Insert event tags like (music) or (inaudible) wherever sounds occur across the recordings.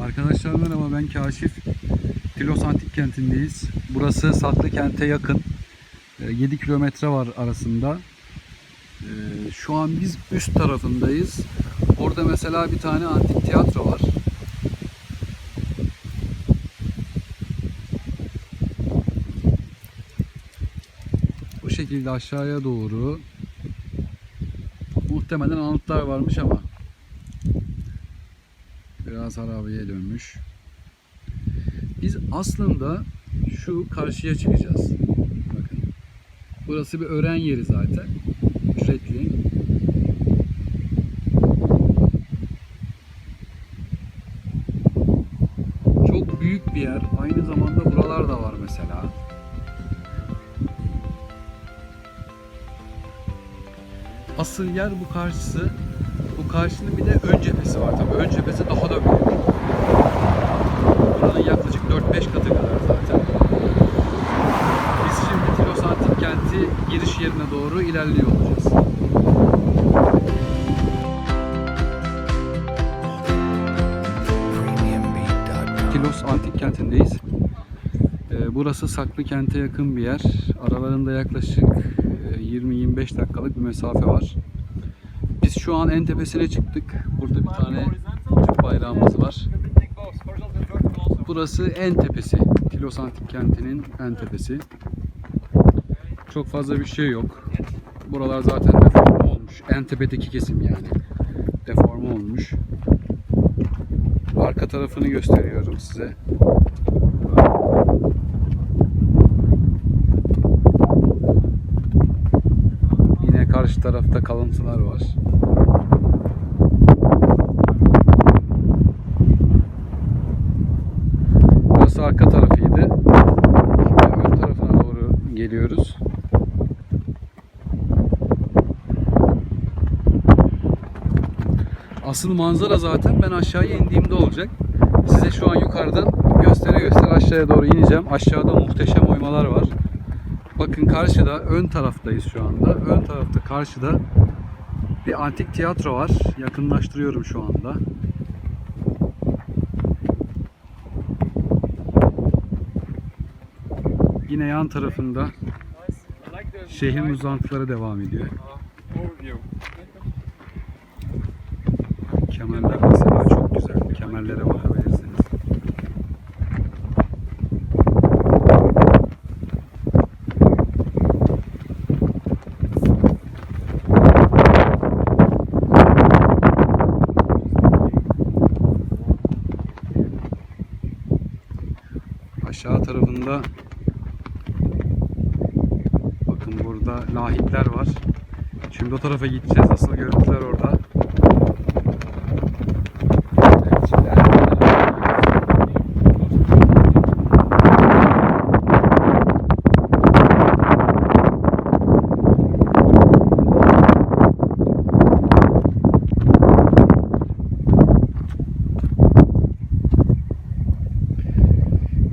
Arkadaşlar merhaba ben Kaşif. Tilos Antik Kenti'ndeyiz. Burası Saklı Kent'e yakın. Ee, 7 kilometre var arasında. Ee, Şu an biz üst tarafındayız. Orada mesela bir tane antik tiyatro var. Bu şekilde aşağıya doğru muhtemelen anıtlar varmış ama biraz harabeye dönmüş. Biz aslında şu karşıya çıkacağız. Bakın. Burası bir öğren yeri zaten. Ücretli. Çok büyük bir yer. Aynı zamanda buralar da var mesela. Asıl yer bu karşısı. Karşının bir de ön cephesi var tabii. Ön cephesi daha da büyük. Buranın yaklaşık 4-5 katı kadar zaten. Biz şimdi Tilos Antik Kenti giriş yerine doğru ilerliyor olacağız. Tilos Antik Kenti'ndeyiz. Ee, Burası saklı kente yakın bir yer. Aralarında yaklaşık e, 20-25 dakikalık bir mesafe var. Biz şu an en tepesine çıktık. Burada bir tane Türk bayrağımız var. Burası en tepesi. Tilos Antik Kenti'nin en tepesi. Çok fazla bir şey yok. Buralar zaten deforme olmuş. En tepedeki kesim yani. Deforme olmuş. Arka tarafını gösteriyorum size. Yine karşı tarafta kalıntılar var. Burası arka tarafıydı. Şimdi ön tarafına doğru geliyoruz. Asıl manzara zaten ben aşağıya indiğimde olacak. Size şu an yukarıdan göstere göstere aşağıya doğru ineceğim. Aşağıda muhteşem oymalar var. Bakın karşıda ön taraftayız şu anda. Ön tarafta karşıda bir antik tiyatro var. Yakınlaştırıyorum şu anda. Yine yan tarafında şehrin uzantıları devam ediyor. Kemerler mesela çok güzel. Kemerlere bakabilirsiniz. Aşağı tarafında burada lahitler var. Şimdi o tarafa gideceğiz. Asıl görüntüler orada.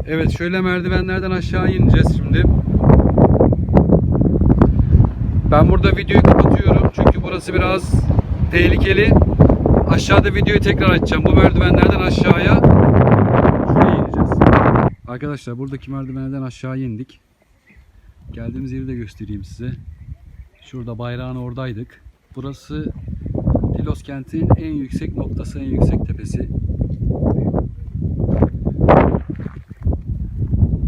Evet şöyle merdivenlerden aşağı ineceğiz şimdi. Ben burada videoyu kapatıyorum çünkü burası biraz tehlikeli. Aşağıda videoyu tekrar açacağım. Bu merdivenlerden aşağıya şuraya ineceğiz. Arkadaşlar buradaki merdivenlerden aşağı indik. Geldiğimiz yeri de göstereyim size. Şurada bayrağın oradaydık. Burası Tilos kentinin en yüksek noktası, en yüksek tepesi.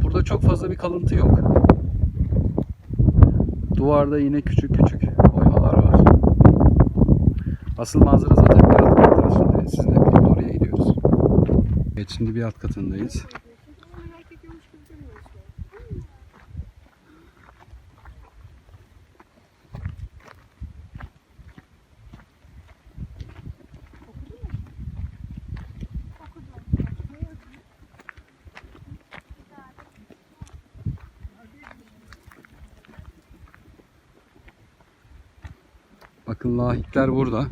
Burada çok fazla bir kalıntı yok. Duvarda yine küçük küçük oymalar var. Asıl manzara zaten bir alt katta. Şimdi sizinle birlikte oraya gidiyoruz. Evet şimdi bir alt katındayız. Bakın lahitler burada.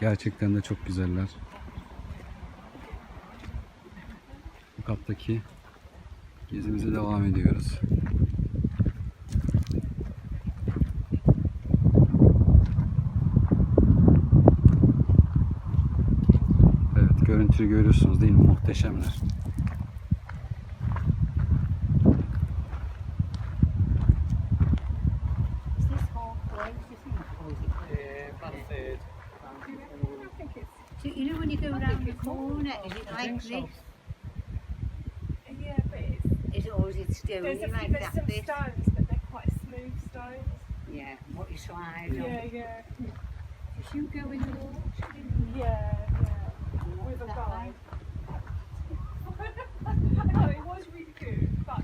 Gerçekten de çok güzeller. Bu kattaki gezimize devam ediyoruz. görüntüyü görüyorsunuz değil mi? Muhteşemler. Corner, is it like this? Yeah, but it's, Is it or is it stony there's, a, like there's that some bit? stones, but they're quite smooth stones. Yeah, what you slide Yeah, on. yeah, Does you go in the water? yeah, yeah. With a guide. (laughs) like? it was really good, but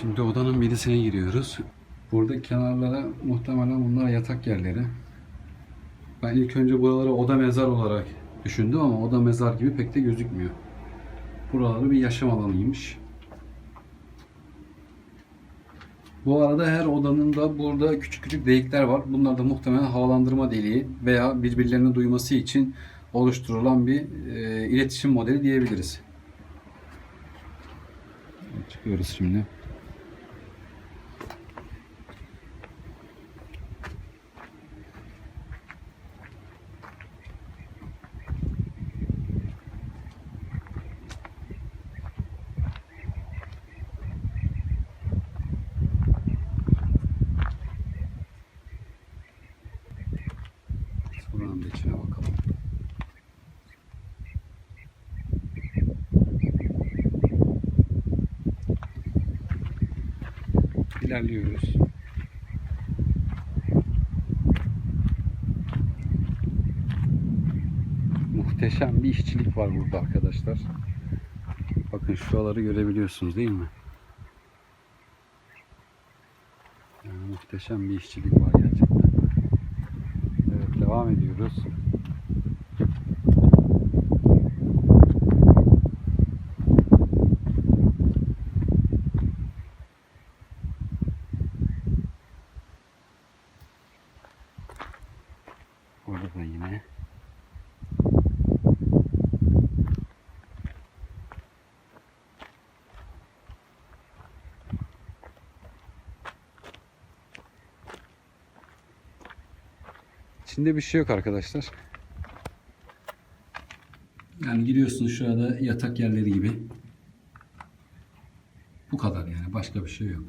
Şimdi odanın birisine giriyoruz. Burada kenarlara muhtemelen bunlar yatak yerleri. Ben ilk önce buraları oda mezar olarak düşündüm ama oda mezar gibi pek de gözükmüyor. Buraları bir yaşam alanıymış. Bu arada her odanın da burada küçük küçük delikler var. Bunlar da muhtemelen havalandırma deliği veya birbirlerini duyması için oluşturulan bir e, iletişim modeli diyebiliriz. Çıkıyoruz şimdi. Buranın da içine bakalım. İlerliyoruz. Muhteşem bir işçilik var burada arkadaşlar. Bakın şuraları görebiliyorsunuz değil mi? Yani muhteşem bir işçilik var gerçekten. Evet devam ediyoruz. Burada da yine İçinde bir şey yok arkadaşlar. Yani giriyorsunuz şurada yatak yerleri gibi. Bu kadar yani başka bir şey yok.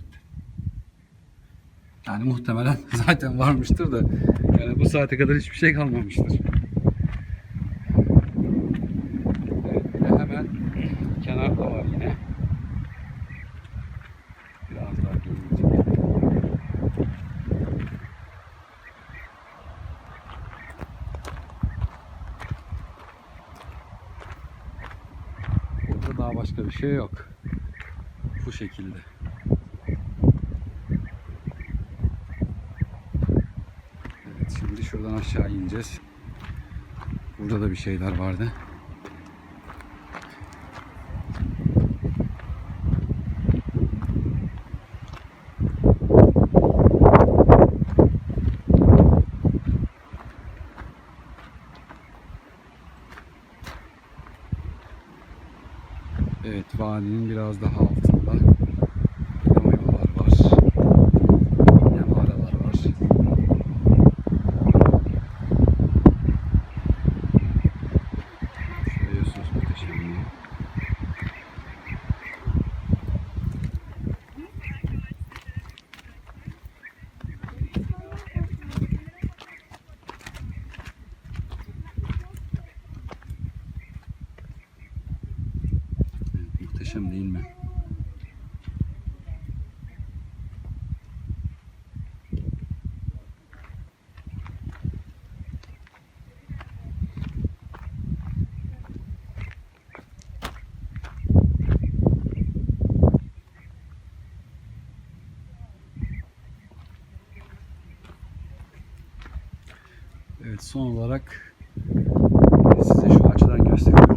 Yani muhtemelen (laughs) zaten varmıştır da yani bu saate kadar hiçbir şey kalmamıştır. Evet, hemen kenarda var yine. Biraz daha gelince. Burada daha başka bir şey yok. Bu şekilde. Evet şimdi şuradan aşağı ineceğiz. Burada da bir şeyler vardı. Evet vadinin biraz daha Muhteşem değil mi? Evet son olarak size şu açıdan göstereyim.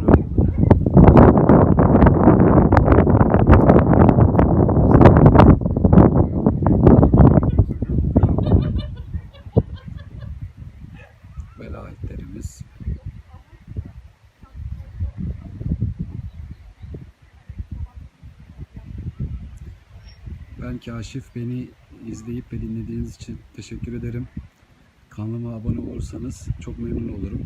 Kaşif. Beni izleyip ve dinlediğiniz için teşekkür ederim. Kanalıma abone olursanız çok memnun olurum.